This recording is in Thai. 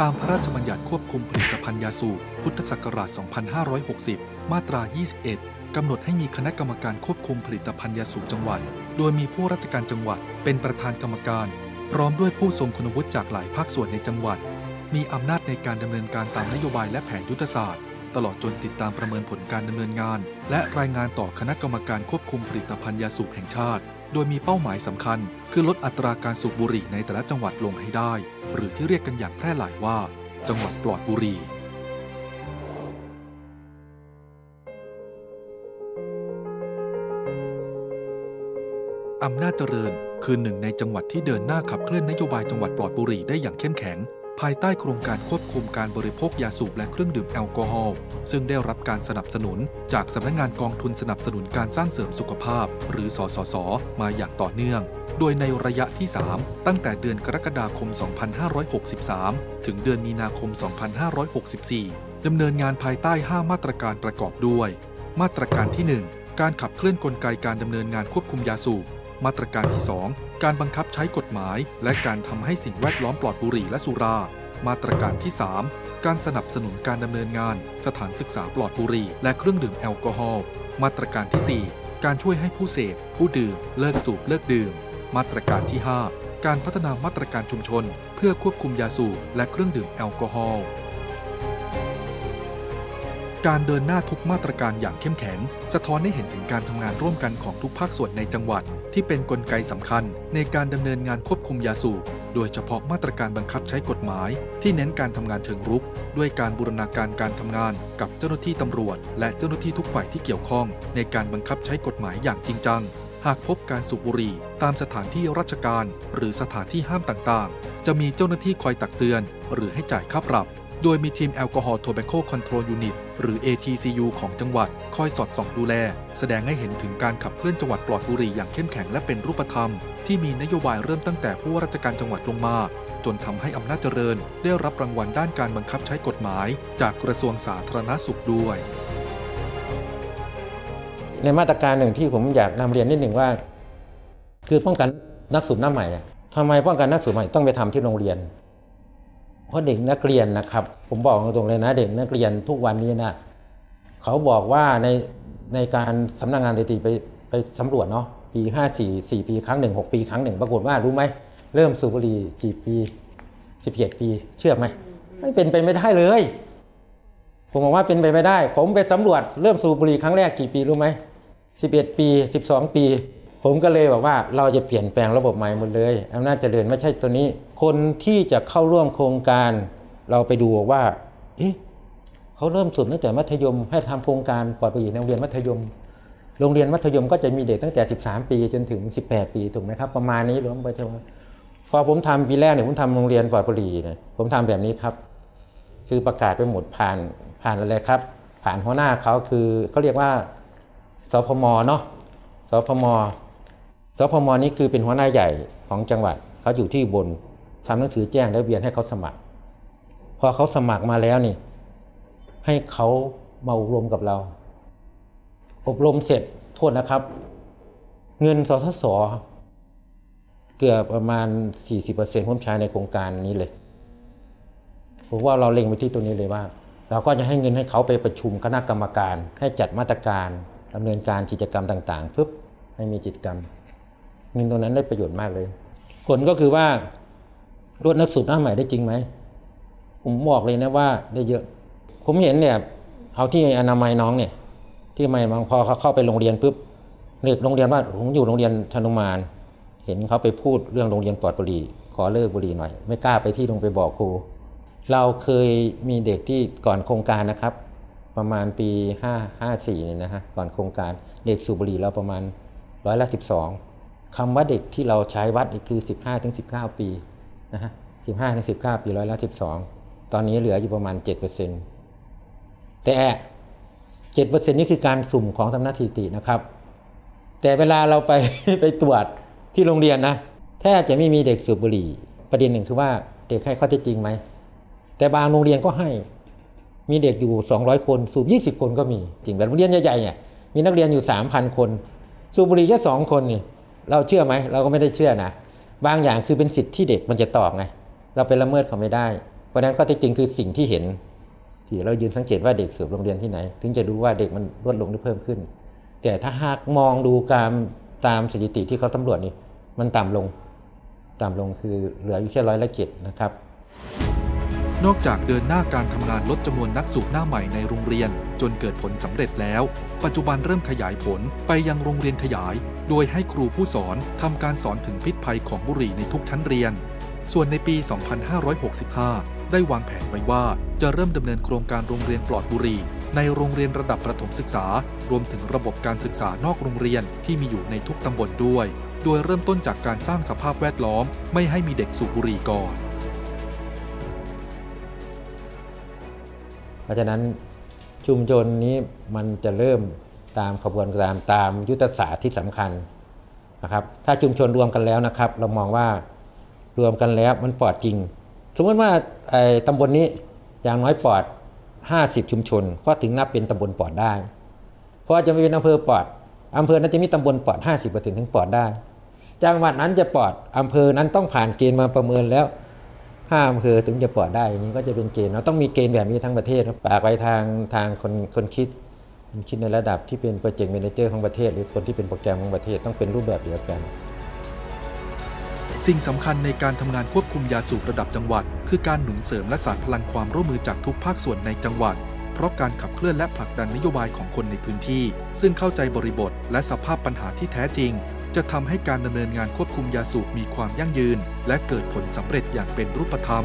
ตามพระราชบัญญัติควบคุมผลิตภัณฑ์ยาสูบพุทธศักราช 2560 มาตรา 21 กำหนดให้มีคณะกรรมการควบคุมผลิตภัณฑ์ยาสูบจังหวัด โดยมีผู้ราชการจังหวัด เป็นประธานกรรมการ พร้อมด้วยผู้ทรงคุณวุฒิจากหลายภาคส่วนในจังหวัด มีอำนาจในการดำเนินการตามนโยบายและแผนยุทธศาสตร์ ตลอดจนติดตามประเมินผลการดำเนินงาน และรายงานต่อคณะกรรมการควบคุมผลิตภัณฑ์ยาสูบแห่งชาติ โดยมีเป้าหมายสำคัญ คือลดอัตราการสูบบุหรี่ในแต่ละจังหวัดลงให้ได้ หรือที่เรียกกันอย่างแพร่หลายว่า จังหวัดปลอดบุหรี่อำนาจเจริญคือหนึ่งในจังหวัดที่เดินหน้าขับเคลื่อนนโยบายจังหวัดปลอดบุหรี่ได้อย่างเข้มแข็ง ภายใต้โครงการควบคุมการบริโภคยาสูบและเครื่องดื่มแอลกอฮอล์ซึ่งได้รับการสนับสนุน จากสำนักงานกองทุนสนับสนุนการสร้างเสริมสุขภาพ หรือสสส มาอย่างต่อเนื่อง โดยในระยะที่ 3 ตั้งแต่เดือนกรกฎาคม 2563 ถึงเดือนมีนาคม 2564 ดำเนินงานภายใต้ 5 มาตรการประกอบด้วย มาตรการที่ 1 การขับเคลื่อนกลไกการดำเนินงานควบคุมยาสูบ มาตรการที่ 2 การบังคับใช้กฎหมาย และการทำให้สิ่งแวดล้อมปลอดบุหรี่และสุรา มาตรการที่ 3 การสนับสนุนการดำเนินงาน สถานศึกษาปลอดบุหรี่ และเครื่องดื่มแอลกอฮอล์มาตรการที่ 4 การช่วยให้ผู้เสพ ผู้ดื่ม เลิกสูบเลิกดื่ม มาตรการที่ 5 การพัฒนามาตรการชุมชน เพื่อควบคุมยาสูบและเครื่องดื่มแอลกอฮอล์ การเดินหน้าทุกมาตรการอย่างเข้มแข็ง สะท้อนให้เห็นถึงการทำงานร่วมกันของทุกภาคส่วนในจังหวัด ที่เป็นนกลไกสำคัญ ในการดำเนินงานควบคุมยาสูบโดยเฉพาะมาตรการบังคับใช้กฎหมาย ที่เน้นการทำงานเชิงรุก ด้วยการบูรณาการการทำงานกับเจ้าหน้าที่ตำรวจ และเจ้าหน้าที่ทุกฝ่ายที่เกี่ยวข้อง ในการบังคับใช้กฎหมายอย่างจริงจัง หากพบการสูบบุหรี่ตามสถานที่ราชการ หรือสถานที่ห้ามต่างๆ จะมีเจ้าหน้าที่คอยตักเตือน หรือให้จ่ายค่าปรับ โดยมีทีมแอลกอฮอล์โทเบโคคอนโทรลยูนิตหรือ ATCU ของจังหวัด คอยสอดส่องดูแล แสดงให้เห็นถึงการขับเคลื่อนจังหวัดปลอดบุหรี่อย่างเข้มแข็งและเป็นรูปธรรม ที่มีนโยบายเริ่มตั้งแต่ผู้ว่าราชการจังหวัดลงมา จนทำให้อำนาจเจริญ ได้รับรางวัลด้านการบังคับใช้กฎหมาย จากกระทรวงสาธารณสุขด้วย ในมาตรการหนึ่งที่ผมอยากนำเรียนนิดหนึ่งว่า คือป้องกันนักสูบหน้าใหม่ทำไมป้องกันนักสูบใหม่ต้องไปทำที่โรงเรียน เพราะเด็กนักเรียนนะครับ ผมบอกตรงๆเลยนะ เด็กนักเรียนทุกวันนี้นะเขาบอกว่าในในการสำนักงานดนตรีไปไปสำรวจเนาะปีห้าสี่สี่ปีครั้งหนึ่งหกปีครั้งหนึ่งปรากฏว่ารู้ไหมเริ่มสูบบุหรี่กี่ปีสิบเจ็ดปี เชื่อไหมไม่เป็นไปไม่ได้เลย ผมบอกว่าเป็นไปไม่ได้ ผมไปสำรวจเริ่มสูบบุหรี่ครั้งแรกกี่ปีรู้ไหม11ปี12ปี ผมก็เลยบอกว่าเราจะเปลี่ยนแปลงระบบใหม่หมดเลยอำนาจเจริญไม่ใช่ตัวนี้ คนที่จะเข้าร่วมโครงการ เราไปดูว่าเอ๊ะเขาเริ่มสูบตั้งแต่มัธยม ให้ทำโครงการปลอดบุหรี่ในโรงเรียนมัธยม โรงเรียนมัธยมก็จะมีเด็กตั้งแต่ 13 ปีจนถึง 18 ปีถูกไหมครับ ประมาณนี้รวมไปทั้งพอผมทำปีแรกเนี่ยผมทำโรงเรียนปลอดบุหรี่เนี่ยผมทำแบบนี้ครับ คือประกาศไปหมดผ่านผ่านอะไรครับ ผ่านหัวหน้าเขาคือเขาเรียกว่าสพมเนาะสพม สพมนี่คือเป็นหัวหน้าใหญ่ของจังหวัดเขาอยู่ที่บนทำหนังสือแจ้งและเบียนให้เขาสมัคร พอเขาสมัครมาแล้วนี่ ให้เขามาอบรมกับเรา อบรมเสร็จโทษนะครับ เงินสทศเกือบประมาณ 40%ผมใช้ในโครงการนี้เลยผมว่าเราเล็งไปที่ตัวนี้เลยว่า เราก็จะให้เงินให้เขาไปประชุมคณะกรรมการ ให้จัดมาตรการดำเนินการกิจกรรมต่างๆปึ๊บให้มีกิจกรรม เงินตรงนั้นได้ประโยชน์มากเลยผลก็คือว่าลดนักสูบหน้าใหม่ได้จริงไหม ผมบอกเลยนะว่าได้เยอะ ผมเห็นเนี่ยเอาที่อนามัยน้องเนี่ย ที่ไม่บางพอเขาเข้าไปโรงเรียนปุ๊บเด็กโรงเรียนว่าผมอยู่โรงเรียนชนุมาน เห็นเขาไปพูดเรื่องโรงเรียนปลอดบุหรี่ ขอเลิกบุหรี่หน่อย ไม่กล้าไปที่โรงไปบอกครู เราเคยมีเด็กที่ก่อนโครงการนะครับ ประมาณปี5 54เนี่ยนะฮะก่อนโครงการเด็กสูบบุหรี่เราประมาณร้อยละ12 คำว่าเด็กที่เราใช้วัดนี่คือ 15ถึง19 ปีนะฮะ15ถึง19 ปีร้อยละ12 ตอนนี้เหลืออยู่ประมาณ 7%แต่7%นี่คือการสุ่มของทำหน้าที่ตินะครับ แต่เวลาเราไปไปตรวจที่โรงเรียนนะแทบจะไม่มีเด็กสูบบุหรี่ ประเด็นหนึ่งคือว่าเด็กให้ข้อเท็จจริงไหม แต่บางโรงเรียนก็ให้ มีเด็กอยู่ 200 คนสูบ20 คนก็มี จริงแบบโรงเรียนใหญ่ๆเนี่ยมีนักเรียนอยู่ 3,000 คน สูบบุหรี่แค่สองคนนี่ เราเชื่อไหมเราก็ไม่ได้เชื่อนะบางอย่างคือเป็นสิทธิ์ที่เด็กมันจะตอบไงเราไปละเมิดเขาไม่ได้ เพราะนั้นก็ที่จริงคือสิ่งที่เห็นที่เรายืนสังเกตว่าเด็กสูบโรงเรียนที่ไหน ถึงจะดูว่าเด็กมันลดลงหรือเพิ่มขึ้น แต่ถ้าหากมองดูการตามสถิติที่เขาตำรวจนี่มันต่ำลง ต่ำลงคือเหลืออยู่แค่ร้อยละเจ็ดนะครับ นอกจากเดินหน้าการทำงานลดจำนวนนักสูบหน้าใหม่ในโรงเรียน จนเกิดผลสำเร็จแล้ว ปัจจุบันเริ่มขยายผลไปยังโรงเรียนขยาย โดยให้ครูผู้สอนทำการสอนถึงพิษภัยของบุหรี่ในทุกชั้นเรียน ส่วนในปี 2565 ได้วางแผนไว้ว่าจะเริ่มดำเนินโครงการโรงเรียนปลอดบุหรี่ ในโรงเรียนระดับประถมศึกษา รวมถึงระบบการศึกษานอกโรงเรียนที่มีอยู่ในทุกตำบลด้วย โดยเริ่มต้นจากการสร้างสภาพแวดล้อม ไม่ให้มีเด็กสูบบุหรี่ก่อน เพราะฉะนั้นชุมชนนี้มันจะเริ่มตามขบวนการตามยุทธศาสตร์ที่สำคัญนะครับถ้าชุมชนรวมกันแล้วนะครับ เรามองว่ารวมกันแล้วมันปลอดจริง สมมติว่าไอ้ตำบลนี้อย่างน้อยปลอด 50 ชุมชน ก็ถึงนับเป็นตำบลปลอดได้ เพราะว่าจะไม่เป็นอำเภอปลอดอำเภอนั้นจะมีตำบลปลอด 50%ถึงปลอดได้ จังหวัดนั้นจะปลอดอำเภอนั้นต้องผ่านเกณฑ์มาประเมินแล้ว ห้าอำเภอถึงจะปลอดได้นี้ก็จะเป็นเกณฑ์เราต้องมีเกณฑ์แบบนี้ทั้งประเทศครับฝากไว้ทางทางคนคนคิดคนคิดในระดับที่เป็นโปรเจกต์แมเนเจอร์ของประเทศ หรือคนที่เป็นโปรแกรมของประเทศต้องเป็นรูปแบบเดียวกัน สิ่งสำคัญในการทำงานควบคุมยาสูบระดับจังหวัด คือการหนุนเสริมและสานพลังความร่วมมือจากทุกภาคส่วนในจังหวัดเพราะการขับเคลื่อนและผลักดันนโยบายของคนในพื้นที่ ซึ่งเข้าใจบริบทและสภาพปัญหาที่แท้จริง จะทำให้การดำเนินงานควบคุมยาสูบมีความยั่งยืน และเกิดผลสำเร็จอย่างเป็นรูปธรรม